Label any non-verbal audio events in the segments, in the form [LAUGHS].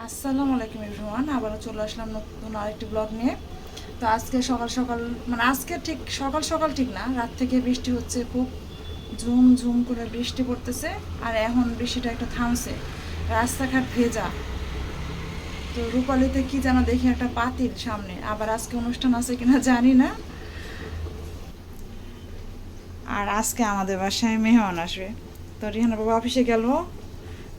আসসালামু আলাইকুম এভরিওয়ান, আবারও চলে আসলাম নতুন আরেকটি ব্লগ নিয়ে। তো আজকে সকাল সকাল মানে আজকে ঠিক সকাল সকাল ঠিক না, রাত থেকে বৃষ্টি হচ্ছে খুব ঝুম ঝুম করে বৃষ্টি পড়তেছে, আর এখন বৃষ্টিটা একটু থামছে, রাস্তাঘাট ভেজা। তো রূপালিতে কি যেন দেখি একটা পাতিল সামনে, আবার আজকে অনুষ্ঠান আছে কিনা জানি না। আর আজকে আমাদের বাসায় মেহমান আসবে। তো রিহানা বাবা অফিসে গেল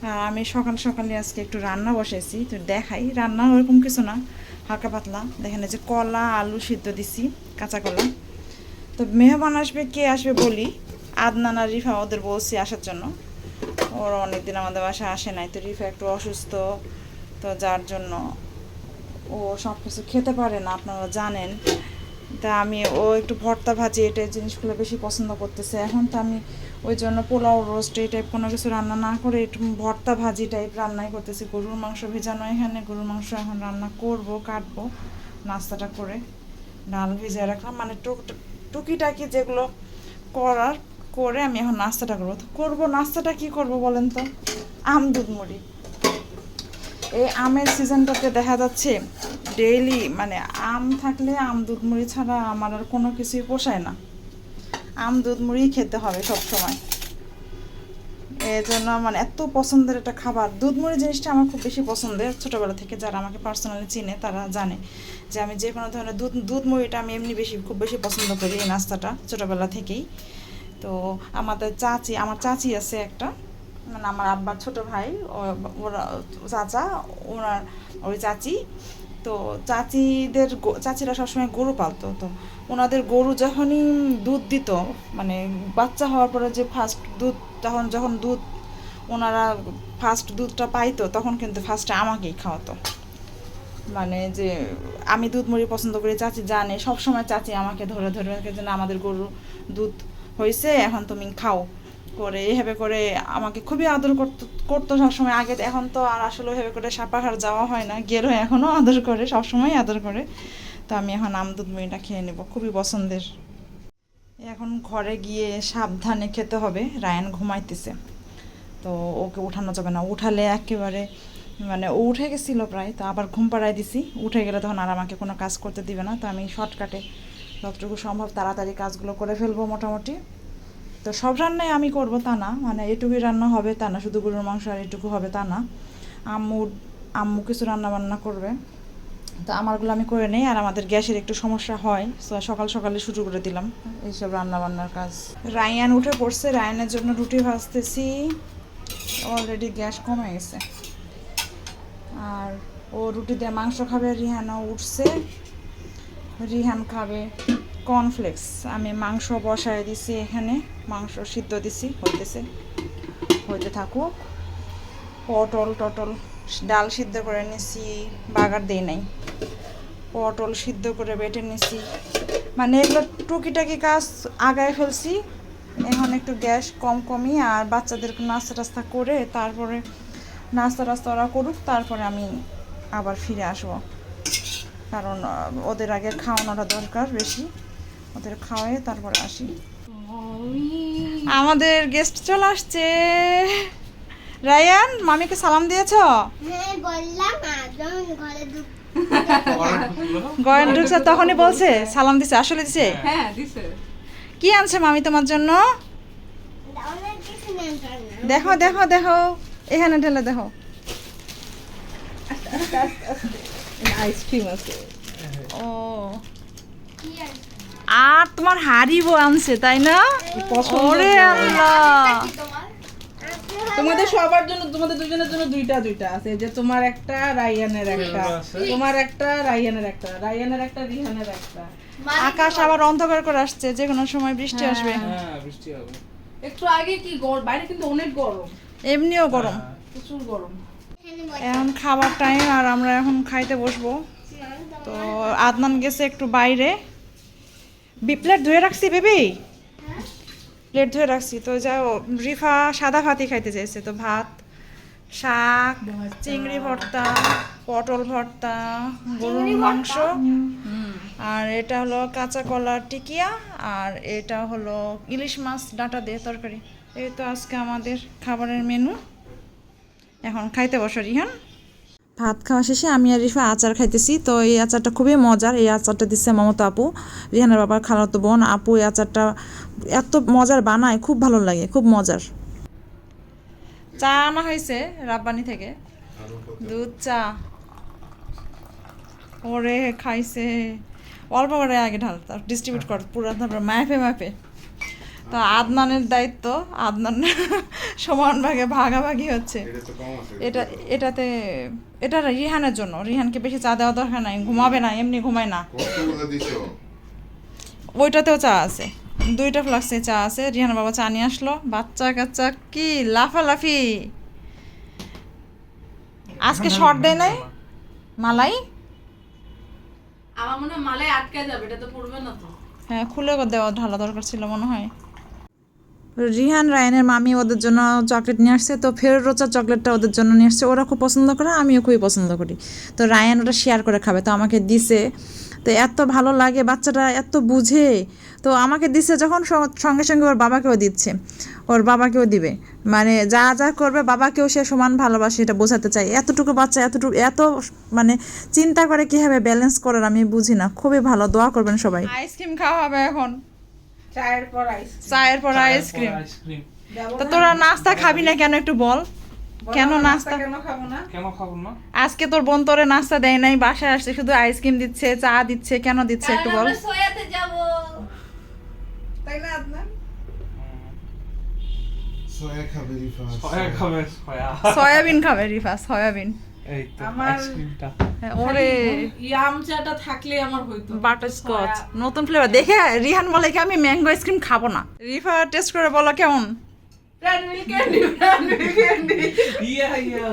আমি সকাল সকালে আজকে একটু রান্না বসেছি, তো দেখাই। রান্না ওরকম কিছু না, হালকা পাতলা। দেখেন যে কলা, আলু সিদ্ধ দিছি, কাঁচা কলা। তো মেহমান আসবে, কে আসবে বলি? আদনান আর রিফা, ওদের বলছি আসার জন্য। ওরা অনেকদিন আমাদের বাসায় আসে নাই, তো রিফা একটু অসুস্থ, তো যার জন্য ও সব কিছু খেতে পারে না, আপনারা জানেন। তা আমি ও একটু ভর্তা ভাজি, এটা জিনিসগুলো বেশি পছন্দ করতেছে। এখন তো আমি ওই জন্য পোলাও রোস্ট এই টাইপ কোনো কিছু রান্না না করে একটু ভর্তা ভাজি টাইপ রান্নাই করতেছি। গরুর মাংস ভেজানো এখানে, গরুর মাংস এখন রান্না করব, কাটবো নাস্তাটা করে। ডাল ভিজিয়ে রাখলাম। মানে টুক, টুকিটাকি যেগুলো করার করে আমি এখন নাস্তাটা করব। করব নাস্তাটা কি করব বলেন তো? আম দুধ মুড়ি। এই আমের সিজনটাতে দেখা যাচ্ছে ডেইলি মানে আম থাকলে আম দুধ মুড়ি ছাড়া আমার আর কোনো কিছুই পোষায় না। আম দুধ মুড়ি খেতে হবে সব সময় এই জন্য মানে এত পছন্দের একটা খাবার। দুধ মুড়ি জিনিসটা আমার খুব বেশি পছন্দের ছোটোবেলা থেকে যারা আমাকে পার্সোনালি চিনে তারা জানে যে আমি যে কোনো ধরনের দুধ দুধ মুড়িটা আমি এমনি বেশি, খুব বেশি পছন্দ করি এই নাস্তাটা ছোটোবেলা থেকেই। তো আমাদের চাচি, আমার চাচি আছে একটা। মানে আমার আব্বার ছোট ভাই ওরা, চাচা, ওনার, ওই চাচি। তো চাচিদের চাচিরা সবসময় গরু পালতো। তো ওনাদের গরু যখনই দুধ দিত মানে বাচ্চা হওয়ার পরে যে ফার্স্ট দুধ, তখন যখন দুধ ওনারা ফার্স্ট দুধটা পাইতো, তখন কিন্তু ফার্স্টে আমাকেই খাওয়াতো। মানে যে আমি দুধ মুড়ি পছন্দ করি, চাচি জানে সব সময় চাচি আমাকে ধরে ধরে রেখে যে না, আমাদের গরু দুধ হয়েছে এখন তুমি খাও। করে, এভাবে করে আমাকে খুবই আদর করতো করতো সবসময়। আগে এখন তো আর আসলে ওইভাবে করে সাপাহার যাওয়া হয় না। গেলেও এখনও আদর করে সবসময় আদর করে। তো আমি এখন আম দুধ মুড়িটা খেয়ে নেব, খুবই পছন্দের। এখন ঘরে গিয়ে সাবধানে খেতে হবে, রায়ান ঘুমাইতেছে। তো ওকে উঠানো যাবে না। উঠালে একেবারে মানে ও উঠে গেছিল প্রায়, তো আবার ঘুম পাড়ায় দিছি। উঠে গেলে তখন আর আমাকে কোনো কাজ করতে দিবে না। তো আমি শর্টকাটে যতটুকু সম্ভব তাড়াতাড়ি কাজগুলো করে ফেলব মোটামুটি। তো সব রান্নাই আমি করব তা না। মানে এটুকুই রান্না হবে তা না, শুধু গরুর মাংস আর এটুকু হবে তা না। আম্মু আম্মু কিছু রান্না বান্না করবে। তো আমারগুলো আমি করে নেই আর আমাদের গ্যাসের একটু সমস্যা হয় তো সকাল সকালে শুরু করে দিলাম এইসব রান্না বান্নার কাজ। রায়ান উঠে পড়ছে, রায়ানের জন্য রুটি ভাজতেছি। অলরেডি গ্যাস কমে গেছে। আর ও রুটি দিয়ে মাংস খাবে, রিহানও উঠছে। রিহান খাবে। কর্নফ্লেক্স আমি মাংস বসায় দিছি এখানে। মাংস সিদ্ধ দিছি, হইতেছে। হইতে থাকুক। পটল টটল ডাল সিদ্ধ করে নিছি, বাগার দেই নাই। পটল সিদ্ধ করে বেটে নিছি। মানে এগুলো টুকিটাকি কাজ আগায় ফেলছি। এখন একটু গ্যাস কম কমই আর বাচ্চাদেরকে নাস্তা টাস্তা করে তারপরে নাস্তা টাস্তা ওরা করুক, তারপরে আমি আবার ফিরে আসব। কারণ ওদের আগে খাওয়ানোটা দরকার বেশি। ওদের খাওয়াই তারপরে আসি। আমাদের গেস্ট চলে আসছে। রায়ান মামিকে সালাম দিয়েছ? হ্যাঁ গয়ন [LAUGHS] ঢুকছে তখনই বলছে সালাম দিছে আসলে দিছে? হ্যাঁ দিছে। কি আনছে মামি তোমার জন্য? দেখো দেখো দেখো এখানে ঢেলে দেখো। আইসক্রিম আছে। ও। আর তোমার হারিবো আনছে তাই না? ওরে আল্লাহ। তোমাদের সবার জন্য তোমাদের দুজনের জন্য দুইটা দুইটা আছে। যে তোমার একটা রায়ানের একটা। তোমার একটা রায়ানের একটা। রায়ানের একটা রিহানের একটা। আকাশ আবার অন্ধকার করে আসছে যে কোনো সময় বৃষ্টি আসবে। হ্যাঁ। বৃষ্টি হবে। একটু আগে কি গরম বাইরে কিন্তু অনেক গরম। এমনিও গরম। প্রচুর গরম। এখন খাবার টাইম আর আমরা এখন খাইতে বসবো। তো আদনান গেছে একটু বাইরে। বি প্লেট ধুয়ে রাখছি বেবি? প্লেট ধুয়ে রাখছি। তো যা রিফা সাদা ভাতই খাইতে চাইছে। তো ভাত শাক চিংড়ি ভর্তা পটল ভর্তা গরুর মাংস। আর এটা হলো কাঁচা কলার টিকিয়া আর এটা হলো ইলিশ মাছ ডাঁটা দিয়ে তরকারি। এই তো আজকে আমাদের খাবারের মেনু। এখন খাইতে বসো রিহান। ভাত খাওয়া শেষে আমি আর রিফা আচার খাইতেছি। তো এই আচারটা খুবই মজার। এই আচারটা দিচ্ছে মমতা আপু। রিহানের বাবার খালাতো বোন। আপু এই আচারটা এত মজার বানায়, খুব ভালো লাগে, খুব মজার। চা আনা হয়েছে রাব্বানি থেকে। দুধ চা। ওরে খাইছে। অল্প করে আগে ঢাল তার ডিস্ট্রিবিউট কর। পুরো তারপর মাপে মাপে তো আদনানের দায়িত্ব আদনান [LAUGHS] সমান ভাগে ভাগাভাগি হচ্ছে। এটা তো এটা এটাতে এটা রিহানের জন্য। রিহানকে বেশি চা দেওয়া দরকার নাই ঘুমাবে না এমনি ঘুমায় না। ওইটাতেও চা আছে। দুইটা ফ্লাক্সে চা আছে রিহান বাবা চা নিয়ে আসলো। বাচ্চা কাচ্চা কি লাফালাফি। আজকে শর্ট দেয় নাই? মালাই? আমার মনে হয় মালে আটকে যাবে এটা তো পড়বে না তো। হ্যাঁ খুলে দেওয়া ঢালা দরকার ছিল মনে হয়। রিহান, রায়ানের মামি ওদের জন্য চকলেট নিয়ে আসছে, তো ফের রোচা চকলেটটা ওদের জন্য নিয়ে আসছে। ওরা খুব পছন্দ করে, আমিও খুবই পছন্দ করি। তো রায়ান ওটা শেয়ার করে খাবে, তো আমাকে দিছে। তো এত ভালো লাগে, বাচ্চাটা এত বুঝে। তো আমাকে দিছে যখন সঙ্গে সঙ্গে ওর বাবাকেও দিচ্ছে। ওর বাবাকেও দিবে। মানে যা যা করবে, বাবাকেও সে সমান ভালোবাসে, এটা বোঝাতে চাই। এতটুকু বাচ্চা, এতটুকু, এত মানে চিন্তা করে কীভাবে ব্যালেন্স করার আমি বুঝি না। খুবই ভালো, দোয়া করবেন সবাই। আইসক্রিম খাওয়া হবে এখন। চায়ের পর আইস চায়ের পর আইসক্রিম তো তোরা নাস্তা খাবি না কেন একটু বল? কেন নাস্তা কেন খাব না? কেন খাব না? আজকে তোর বোন তোরে নাস্তা দেয় নাই বাসায় আসছে শুধু আইসক্রিম দিচ্ছে চা দিচ্ছে কেন দিচ্ছে একটু বল? সোয়াতে যাব। তাই না আদনান? সয়া খাবে রিফা সয়া খাবে সয়া। সয়াবিন খাবে রিফা সয়াবিন। এই তো আইসক্রিমটা হ্যাঁ, ওরে। ইয়াম চাটা থাকলে আমার হইতো। বাটার নতুন ফ্লেভার দেখে রিহান বলে কি আমি ম্যাঙ্গো আইসক্রিম খাব না। রিফা টেস্ট করে বলো কেমন? Candy candy yeah yeah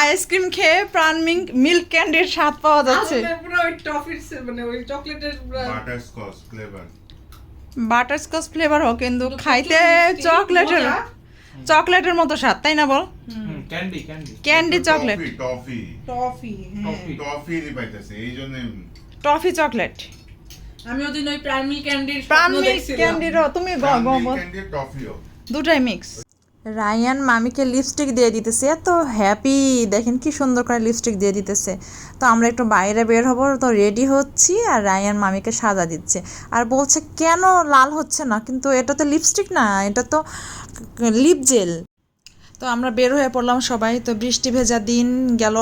ice cream খেয়ে প্রাণ মিল্ক মিল্ক ক্যান্ডির স্বাদ পাওয়া যাচ্ছে। আসলে পুরো ওই টফির মানে ওই চকলেটের butterscotch flavour butterscotch হোক কিন্তু খাইতে চকলেটের। চকলেটের মতো স্বাদ তাই না বল? Candy candy candy chocolate toffee toffee হ্যাঁ টফি টফি পাইতেছে এই জন্য টফি চকলেট আমি ওদিন ওই প্রাইম মিল্ক ক্যান্ডির দেখছিলাম। ক্যান্ডিরও তুমি গ- দুটাই মিক্স রায়ান মামিকে লিপস্টিক দিয়ে দিতেছে। এত হ্যাপি দেখেন কি সুন্দর করে লিপস্টিক দিয়ে দিতেছে। তো আমরা একটু বাইরে বের হব, তো রেডি হচ্ছি আর রায়ান মামিকে সাজা দিচ্ছে। আর বলছে, কেন লাল হচ্ছে না? কিন্তু এটা তো লিপস্টিক না, এটা তো লিপ জেল তো আমরা বের হয়ে পড়লাম সবাই। তো বৃষ্টি ভেজা দিন গেল।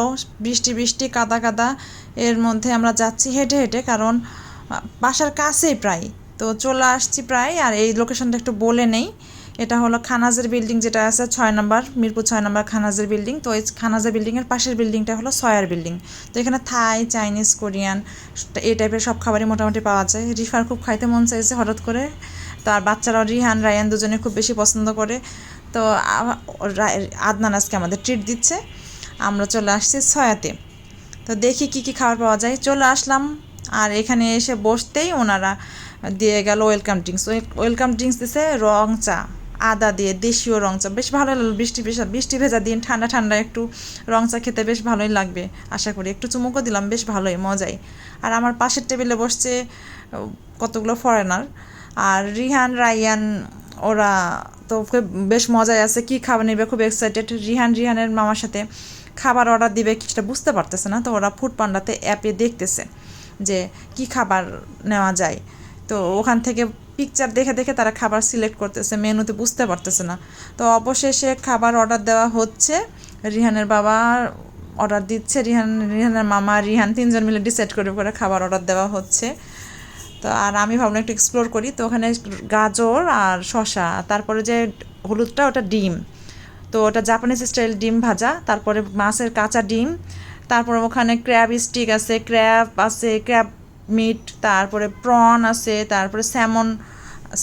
বৃষ্টি বৃষ্টি, কাদা কাদা। এর মধ্যে আমরা যাচ্ছি হেঁটে হেঁটে, কারণ বাসার কাছেই প্রায়। তো চলে আসছি প্রায়, আর এই লোকেশনটা একটু বলে নেই। এটা হলো খানাজের বিল্ডিং যেটা আছে, ছয় নম্বর, মিরপুর ছয় নম্বর খানাজের বিল্ডিং। তো এই খানাজের বিল্ডিংয়ের পাশের বিল্ডিংটা হলো সয়ার বিল্ডিং। তো এখানে থাই, চাইনিজ, কোরিয়ান, এই টাইপের সব খাবারই মোটামুটি পাওয়া যায়। রিফার খুব খাইতে মন চাইছে হঠাৎ করে। তার বাচ্চারাও, রিহান, রায়ান দুজনে খুব বেশি পছন্দ করে। তো আদনান আজকে আমাদের ট্রিট দিচ্ছে। আমরা চলে আসছি ছয়াতে তো দেখি কি কি খাবার পাওয়া যায়। চলে আসলাম। আর এখানে এসে বসতেই ওনারা দিয়ে গেল ওয়েলকাম ড্রিঙ্কস ওয়েলকাম ড্রিঙ্কস দিছে রং চা। আদা দিয়ে দেশীয় রং চা বেশ ভালো লাগল, বৃষ্টি বেশ বৃষ্টি ভেজা দিন, ঠান্ডা ঠান্ডা একটু রং চা খেতে বেশ ভালোই লাগবে, আশা করি। একটু চুমুকও দিলাম, বেশ ভালোই, মজাই। আর আমার পাশের টেবিলে বসছে কতগুলো ফরেনার আর রিহান রায়ান ওরা তো বেশ মজায় আছে, কি খাবার নেবে, খুব এক্সাইটেড রিহান, রিহানের মামার সাথে খাবার অর্ডার দিবে, কিছুটা বুঝতে পারতেছে না, তো ওরা ফুড পান্ডাতে অ্যাপে দেখতেছে যে কি খাবার নেওয়া যায়। তো ওখান থেকে পিকচার দেখে দেখে তারা খাবার সিলেক্ট করতেছে, মেনুতে বুঝতে পারতেছে না। তো অবশেষে খাবার অর্ডার দেওয়া হচ্ছে, রিহানের বাবা অর্ডার দিচ্ছে, রিহান, রিহানের মামা, রিহান তিনজন মিলে ডিসাইড করে করে খাবার অর্ডার দেওয়া হচ্ছে। তো আর আমি ভাবলাম একটু এক্সপ্লোর করি, তো ওখানে গাজর আর শশা তারপরে যে হলুদটা ওটা ডিম। তো ওটা জাপানিজ স্টাইল ডিম ভাজা, তারপরে মাছের কাঁচা ডিম, তারপরে ওখানে ক্র্যাব স্টিক আছে ক্র্যাব আছে ক্র্যাব মিট তারপরে প্রন আছে, তারপরে স্যামন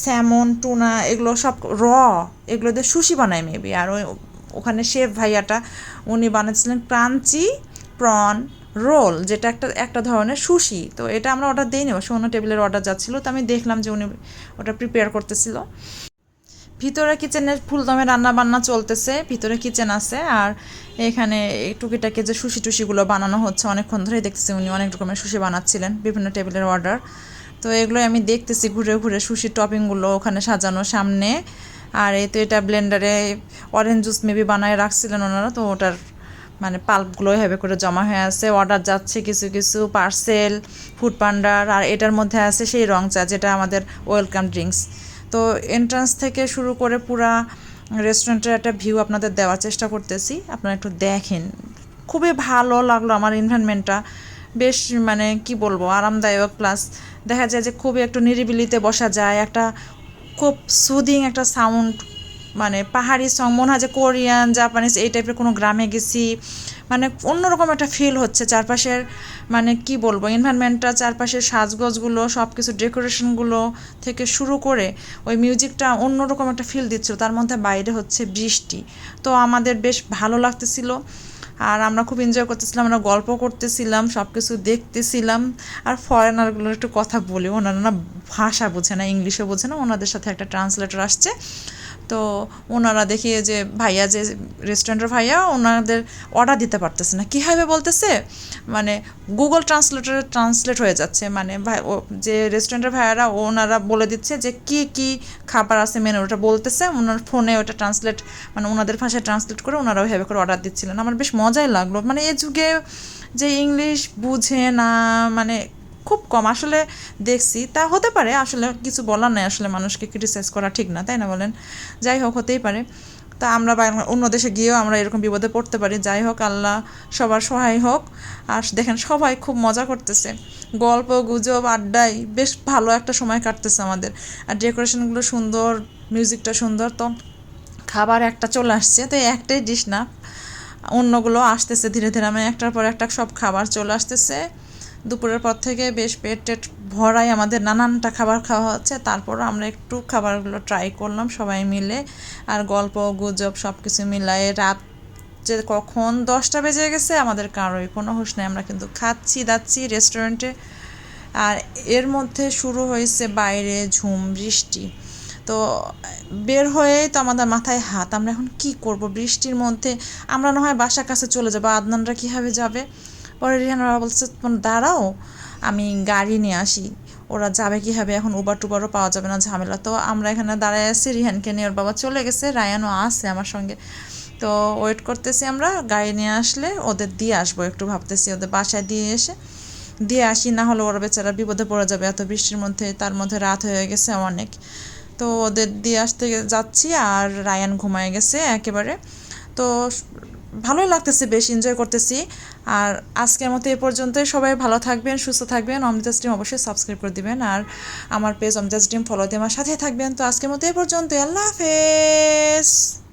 স্যামন টুনা এগুলো সব র এগুলো দিয়ে সুশি বানায় মেবি আর ওই ওখানে শেফ ভাইয়াটা, উনি বানাচ্ছিলেন ক্রাঞ্চি প্রন রোল যেটা একটা একটা ধরনের সুশি। তো এটা আমরা অর্ডার দিই নি অবশ্য অন্য টেবিলের অর্ডার যাচ্ছিল, তো আমি দেখলাম যে উনি ওটা প্রিপেয়ার করতেছিল। ভিতরে কিচেনের ফুলদমে রান্না বান্না চলতেছে, ভিতরে কিচেন আছে, আর এখানে টুকিটাকে যে সুশি টুসিগুলো বানানো হচ্ছে, অনেকক্ষণ ধরেই দেখতেছি উনি অনেক রকমের সুশি বানাচ্ছিলেন, বিভিন্ন টেবিলের অর্ডার তো এগুলো আমি দেখতেছি ঘুরে ঘুরে সুশির টপিংগুলো ওখানে সাজানো সামনে। আর এই তো এটা ব্লেন্ডারে অরেঞ্জ জুস মেবি বানায় রাখছিলেন ওনারা, তো ওটার মানে পাল্পগুলো এভাবে করে জমা হয়ে আছে। অর্ডার যাচ্ছে কিছু কিছু পার্সেল ফুড পান্ডার আর এটার মধ্যে আছে সেই রং চা, যেটা আমাদের ওয়েলকাম ড্রিঙ্কস তো এন্ট্রান্স থেকে শুরু করে পুরা রেস্টুরেন্টের একটা ভিউ আপনাদের দেওয়ার চেষ্টা করতেছি। আপনারা একটু দেখেন। খুবই ভালো লাগল আমার এনভায়রনমেন্টটা বেশ মানে কি বলব, আরামদায়ক প্লাস দেখা যায় যে খুবই একটু নিরিবিলিতে বসা যায়, একটা খুব সুদিং একটা সাউন্ড মানে পাহাড়ি সং মনে হয় যে কোরিয়ান, জাপানিজ, এই টাইপের কোনো গ্রামে গেছি। মানে অন্যরকম একটা ফিল হচ্ছে চারপাশের মানে কি বলব এনভায়রনমেন্টটা চারপাশের সাজগোজগুলো সব কিছু ডেকোরেশনগুলো থেকে শুরু করে ওই মিউজিকটা অন্যরকম একটা ফিল দিচ্ছিল। তার মধ্যে বাইরে হচ্ছে বৃষ্টি। তো আমাদের বেশ ভালো লাগতেছিল। আর আমরা খুব এনজয় করতেছিলাম, আমরা গল্প করতেছিলাম সব কিছু দেখতেছিলাম। আর ফরেনারগুলোর একটু কথা বলি, ওনারা না ভাষা বোঝে না ইংলিশে বোঝে না, ওনাদের সাথে একটা ট্রান্সলেটর আসছে। তো ওনারা দেখি যে ভাইয়া যে রেস্টুরেন্টের ভাইয়া, ওনাদের অর্ডার দিতে পারতেছে না। কীভাবে বলতেছে? মানে গুগল ট্রান্সলেটরে ট্রান্সলেট হয়ে যাচ্ছে। মানে ভাই যে রেস্টুরেন্টের ভাইয়ারা, ওনারা বলে দিচ্ছে যে কি কি খাবার আছে মেনু ওটা বলতেছে। ওনার ফোনে ওটা ট্রান্সলেট মানে ওনাদের ভাষায় ট্রান্সলেট করে ওনারা ওইভাবে করে অর্ডার দিচ্ছিলেন। আমার বেশ মজাই লাগল। মানে এ যুগে যে ইংলিশ বুঝে না মানে খুব কম। আসলে দেখছি, তা হতে পারে, আসলে কিছু বলার নাই, আসলে মানুষকে ক্রিটিসাইজ করা ঠিক না, তাই না বলেন? যাই হোক, হতেই পারে। তা আমরা অন্য দেশে গিয়েও আমরা এরকম বিপদে পড়তে পারি। যাই হোক, আল্লাহ সবার সহায় হোক। আর দেখেন, সবাই খুব মজা করতেছে। গল্প, গুজব আড্ডাই বেশ ভালো একটা সময় কাটতেছে আমাদের। আর ডেকোরেশনগুলো সুন্দর, মিউজিকটা সুন্দর, তো খাবার একটা চলে আসছে, তো একটাই ডিশ না, অন্যগুলো আসতেছে ধীরে ধীরে। আমি একটার পর একটা সব খাবার চলে আসতেছে। দুপুরের পর থেকে বেশ পেট টেট ভরাই আমাদের নানানটা খাবার খাওয়া হচ্ছে। তারপর আমরা একটু খাবারগুলো ট্রাই করলাম সবাই মিলে। আর গল্প, গুজব সব কিছু মিলায়ে রাত যে কখন দশটা বেজে গেছে আমাদের কারোই কোনো হুঁশ নেই। আমরা কিন্তু খাচ্ছি, দাচ্ছি রেস্টুরেন্টে আর এর মধ্যে শুরু হয়েছে বাইরে ঝুম, বৃষ্টি। তো বের হয়েই তো আমাদের মাথায় হাত। আমরা এখন কি করব বৃষ্টির মধ্যে? আমরা না হয় বাসার কাছে চলে যাব। আদনানরা কীভাবে যাবে? পরে রিহানারা বলছে, "তোমরা দাঁড়াও, আমি গাড়ি নিয়ে আসি। ওরা যাবে কীভাবে? এখন উবার টুবারও পাওয়া যাবে না ঝামেলা। তো আমরা এখানে দাঁড়ায় আছি, রিহানকে নিয়ে ওর বাবা চলে গেছে, রায়ানও আছে আমার সঙ্গে। তো ওয়েট করতেছি আমরা, গাড়ি নিয়ে আসলে ওদের দিয়ে আসব একটু ভাবতেছি, ওদের বাসায় দিয়ে এসে। দিয়ে আসি, না হলে ওরা বেচারা বিপদে পড়ে যাবে, এত বৃষ্টির মধ্যে, তার মধ্যে রাত হয়ে গেছে অনেক। তো ওদের দিয়ে আসতে যাচ্ছি আর রায়ান ঘুমায় গেছে একেবারে। তো ভালোই লাগতেছে, বেশ এনজয় করতেছি। আর আজকের মতো এ পর্যন্তই। সবাই ভালো থাকবেন, সুস্থ থাকবেন। অমৃতা স্ট্রিম অবশ্যই সাবস্ক্রাইব করে দিবেন। আর আমার পেজ অমৃতা স্ট্রিম ফলো দিয়ে আমার সাথে থাকবেন। তো আজকের মতো এ পর্যন্ত আল্লাহ হাফেজ।